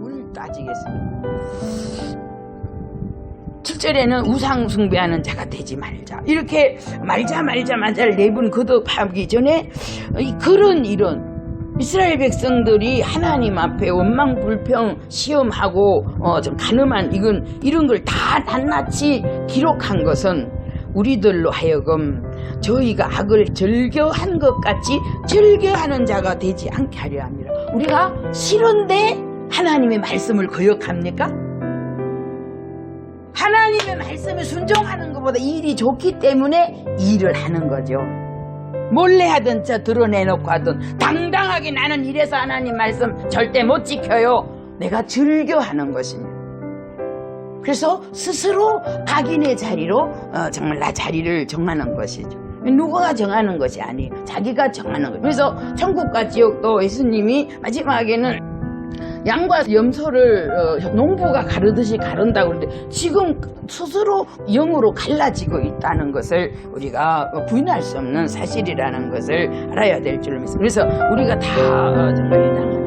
물 따지겠습니다. 7절에는 우상 숭배하는 자가 되지 말자. 이렇게 말자 말자 말자를 네분 거듭하기 전에 이 그런 이런 이스라엘 백성들이 하나님 앞에 원망 불평 시험하고 어, 좀 가늠한 이건 이런 걸 다 낱낱이 기록한 것은 우리들로 하여금 저희가 악을 즐겨한 것 같이 즐겨하는 자가 되지 않게 하려 합니다. 우리가 싫은데 하나님의 말씀을 거역합니까? 하나님의 말씀에 순종하는 것보다 일이 좋기 때문에 일을 하는 거죠. 몰래 하든 저 드러내놓고 하든 당당하게 나는 이래서 하나님 말씀 절대 못 지켜요. 내가 즐겨 하는 것입니다. 그래서 스스로 각인의 자리로 어, 정말 나 자리를 정하는 것이죠. 누구가 정하는 것이 아니에요. 자기가 정하는 거예요. 그래서 천국과 지옥도 예수님이 마지막에는 양과 염소를 어, 농부가 가르듯이 가른다고 그러는데 지금 스스로 영으로 갈라지고 있다는 것을 우리가 부인할 수 없는 사실이라는 것을 알아야 될 줄로 믿습니다. 그래서 우리가 다 어, 정말